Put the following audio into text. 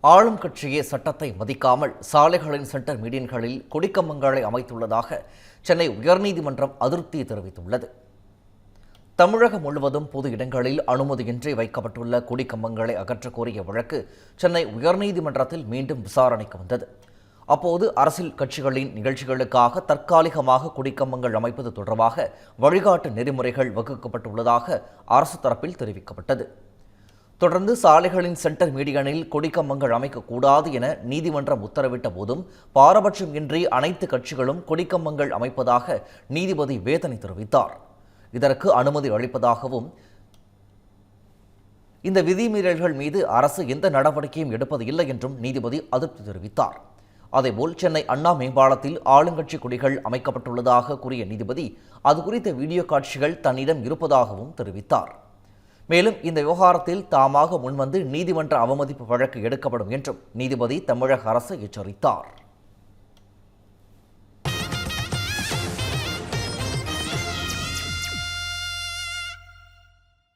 ஆளும் கட்சியே சட்டத்தை மதிக்காமல் சாலைகளின் சென்டர் மீடியன்களில் கொடிக்கம்பங்களை அமைத்துள்ளதாக சென்னை உயர்நீதிமன்றம் அதிருப்தி தெரிவித்துள்ளது. தமிழகம் முழுவதும் பொது இடங்களில் அனுமதியின்றி வைக்கப்பட்டுள்ள கொடிக்கம்பங்களை அகற்றக் கோரிய வழக்கு சென்னை உயர்நீதிமன்றத்தில் மீண்டும் விசாரணைக்கு வந்தது. அப்போது அரசியல் கட்சிகளின் நிகழ்ச்சிகளுக்காக தற்காலிகமாக கொடிக்கம்பங்கள் அமைப்பது தொடர்பாக வழிகாட்டு நெறிமுறைகள் வகுக்கப்பட்டுள்ளதாக அரசு தரப்பில் தெரிவிக்கப்பட்டது. தொடர்ந்து சாலைகளின் சென்டர் மீடியனில் கொடிக்கம்பங்கள் அமைக்கக்கூடாது என நீதிமன்றம் உத்தரவிட்ட போதும் பாரபட்சம் இன்றி அனைத்து கட்சிகளும் கொடிக்கம்பங்கள் அமைப்பதாக நீதிபதி வேதனை தெரிவித்தார். இதற்கு அனுமதி அளிப்பதாகவும் இந்த விதிமீறல்கள் மீது அரசு எந்த நடவடிக்கையும் எடுப்பது இல்லை என்றும் நீதிபதி அதிருப்தி தெரிவித்தார். அதேபோல் சென்னை அண்ணா மேம்பாலத்தில் ஆளுங்கட்சி கொடிகள் அமைக்கப்பட்டுள்ளதாக கூறிய நீதிபதி அது குறித்த வீடியோ காட்சிகள் தன்னிடம் இருப்பதாகவும் தெரிவித்தார். மேலும் இந்த விவகாரத்தில் தாமாக முன்வந்து நீதிமன்ற அவமதிப்பு வழக்கு எடுக்கப்படும் என்றும் நீதிபதி தமிழக அரசு எச்சரித்தார்.